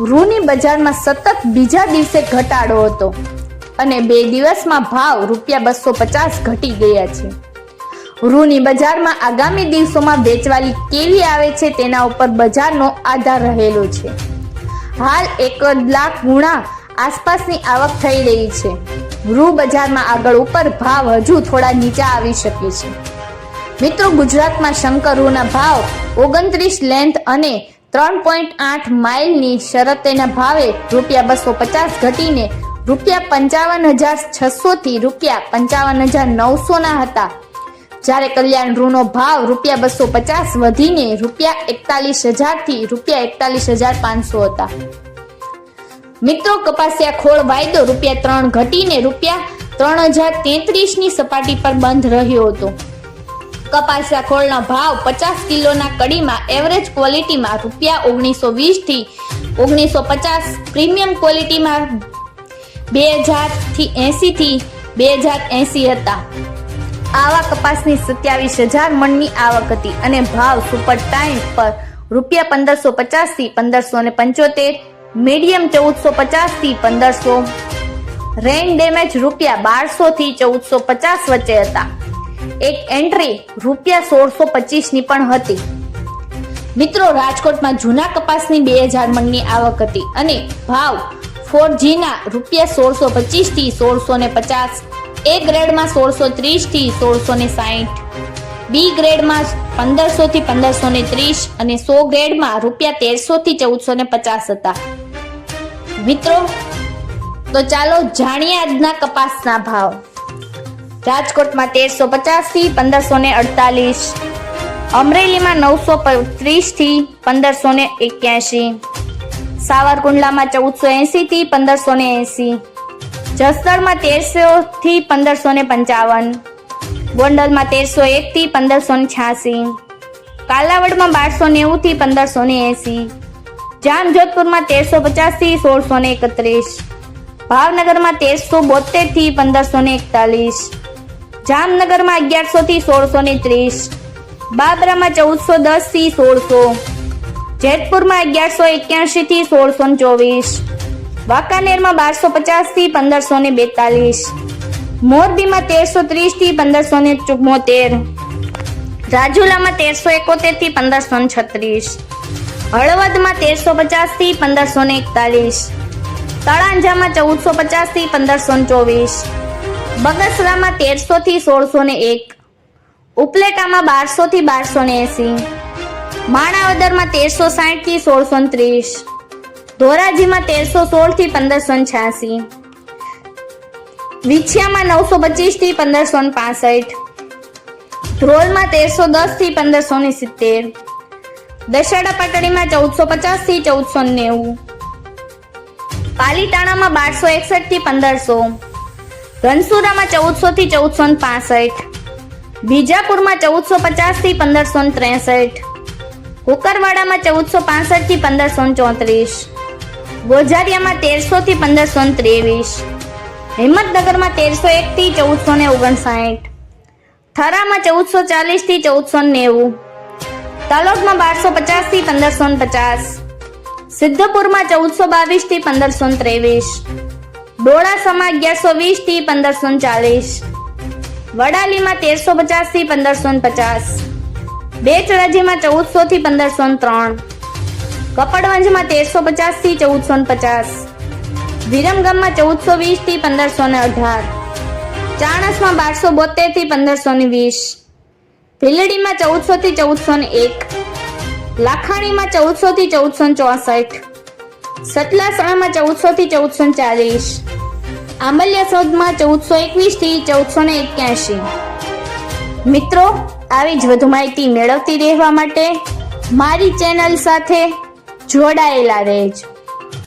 રૂની બજારમાં સતત બીજા દિવસે ઘટાડો હતો અને બે દિવસમાં ભાવ રૂપિયા બસો પચાસ ઘટી ગયા છે. રૂની બજારમાં આગામી દિવસોમાં વેચવાલી કેવી આવે છે તેના ઉપર બજારનો આધાર રહેલો છે. હાલ એક લાખ ગુણા આસપાસની આવક થઈ રહી છે. રૂ બજારમાં આગળ ઉપર ભાવ હજુ થોડા નીચા આવી શકે છે. મિત્રો, ગુજરાતમાં શંકર રૂના ભાવ ઓગણત્રીસ લેન્થ અને ત્રણ પોઈન્ટ આઠ માઇલની શરતેના ભાવે રૂપિયા બસો પચાસ ઘટીને રૂપિયા પંચાવન હજાર છસોથી રૂપિયા પંચાવન હજાર નવસોના હતા. જ્યારે કલ્યાણ રૂનો ભાવ રૂપિયા બસો પચાસ વધીને રૂપિયા એકતાલીસ હજારથી રૂપિયા એકતાલીસ હજાર પાંચસો હતા. મિત્રો, કપાસિયા ખોળ વાયદો રૂપિયા ત્રણ ઘટીને રૂપિયા ત્રણ હજાર તેત્રીસની સપાટી પર બંધ રહ્યો હતો. કપાસિયા ખોળનો ભાવ પચાસ કિલોના કડીમાં એવરેજ ક્વોલિટીમાં રૂપિયા ઓગણીસો વીસથી ઓગણીસો પચાસ પ્રીમિયમ ક્વોલિટીમાં બે હજારથી એસી બે હજાર એંસી હતા. આવા કપાસની સત્યાવીસ હજાર મણની આવક હતી અને ભાવ સુપર ટાઈમ પર રૂપિયા પંદરસો પચાસથી પંદરસો ને પંચોતેર મીડિયમ ચૌદસો પચાસથી પંદરસો રેન ડેમેજ રૂપિયા બારસોથી ચૌદસો પચાસ વચ્ચે હતા. એક એન્ટ્રી રૂપિયા સોળસો પચીસની પણ હતી. મિત્રો, રાજકોટમાં જૂના કપાસની બે હજાર મણની આવક હતી અને ભાવ ફોર જીના રૂપિયા સોળસો પચીસથી સોળસો ને પચાસ, એ ગ્રેડમાં સોળસો ત્રીસથી સોળસો ને સાહીઠ, બી ગ્રેડમાં પંદરસોથી પંદરસો ને ત્રીસ અને સો ગ્રેડમાં રૂપિયા તેરસોથી ચૌદસો ને પચાસ હતા. મિત્રો, તો ચાલો જાણીએ આજના કપાસના ભાવ. રાજકોટમાં તેરસો પચાસથી પંદરસો ને અડતાલીસ. અમરેલીમાં નવસો ત્રીસથી પંદરસો ને એક્યાસી. સાવરકુંડલામાં ચૌદસો એસી થી પંદરસો ને એસી જસદણમાં તેરસો થી પંદરસો ને પંચાવન. ગોંડલમાં તેરસો એક થી પંદરસો ને છ્યાસી. કાલાવડમાં બારસો નેવું થી પંદરસો ને એસી જામજોધપુરમાં તેરસો પચાસથી સોળસો ને એકત્રીસ. ભાવનગરમાં તેરસો બોતેરથી પંદરસો ને એકતાલીસ. જામનગરમાં અગિયારસો થી સોળસો ને ત્રીસ. બાબરામાં ચૌદસો દસથી સોળસો. જેતપુરમાં અગિયારસો એક્યાસી થી સોળસો ને ચોવીસ. વાંકાનેરમાં બારસો પચાસથી પંદરસો ને બેતાલીસ. મોરબીમાં તેરસો ત્રીસથી પંદરસો ને ચુમ્મોતેર રાજુલામાં તેરસો એકોતેરથી પંદરસો ને છત્રીસ. હળવદમાં તેરસો પચાસથી પંદરસો ને એકતાલીસ. તળાંજામાં ચૌદસો પચાસથી પંદરસો ચોવીસ. બગસરામાં તેરસો થી સોળસો ને એક, ઉપલેટામાં બારસો થી બારસો ને એસી માણાવદરમાં તેરસો સાઠથી સોળસો ત્રીસ ધોરાજીમાં તેરસો સોળથી પંદરસો છ્યાસી, વિછિયામાં નવસો પચીસથી પંદરસો પાસઠ, ધ્રોલમાં તેરસો દસથી પંદરસો ને સિત્તેર દશેડા પાટડીમાં ચૌદસો પચાસથી ચૌદસો નેવું, પાલીતાણામાં બારસો એકસઠથી પંદરસો ઘનસુરામાં ચૌદસો થી ચૌદસો પાસઠ. બીજાપુરમાં ચૌદસો પચાસથી પંદરસો ત્રેસઠ. કુકરવાડામાં ચૌદસો પાસઠથી પંદરસો ચોત્રીસ. ગોઝારિયામાં તેરસો થી પંદરસો ત્રેવીસ. હિંમતનગરમાં તેરસો એક થી ચૌદસો ને ઓગણસાઠ. થરામાં ચૌદસો ચાલીસથી ચૌદસો નેવું. તલોદમાં બારસો પચાસથી પંદરસો પચાસ. સિદ્ધપુરમાં ચૌદસો બાવીસથી પંદરસો ત્રેવીસ. ડોળાસામાં અગિયારસો વીસથી પંદરસો ચાલીસ. વડાલીમાં તેરસો પચાસથી પંદરસો પચાસ. બેચરાજીમાં ચૌદસો થી પંદરસો ત્રણ. કપડવંજમાં તેરસો પચાસથી ચૌદસો પચાસ. વિરમગામમાં ચૌદસો વીસથી પંદરસો ને અઢાર. ચાણસમાં બારસો બોતેરથી પંદરસો ને વીસ. ભીલડીમાં ચૌદસો થી ચૌદસો ને એક. લાખાણીમાં ચૌદસો થી ચૌદસો ચોસઠ. સતલાસણામાં ચૌદસો થી ચૌદસો ચાલીસ. આંબલિયા સૌદમાં ચૌદસો એકવીસથી ચૌદસો ને એક્યાસી મિત્રો, આવી જ વધુ માહિતી મેળવતી રહેવા માટે મારી ચેનલ સાથે જોડાયેલા રહેજો.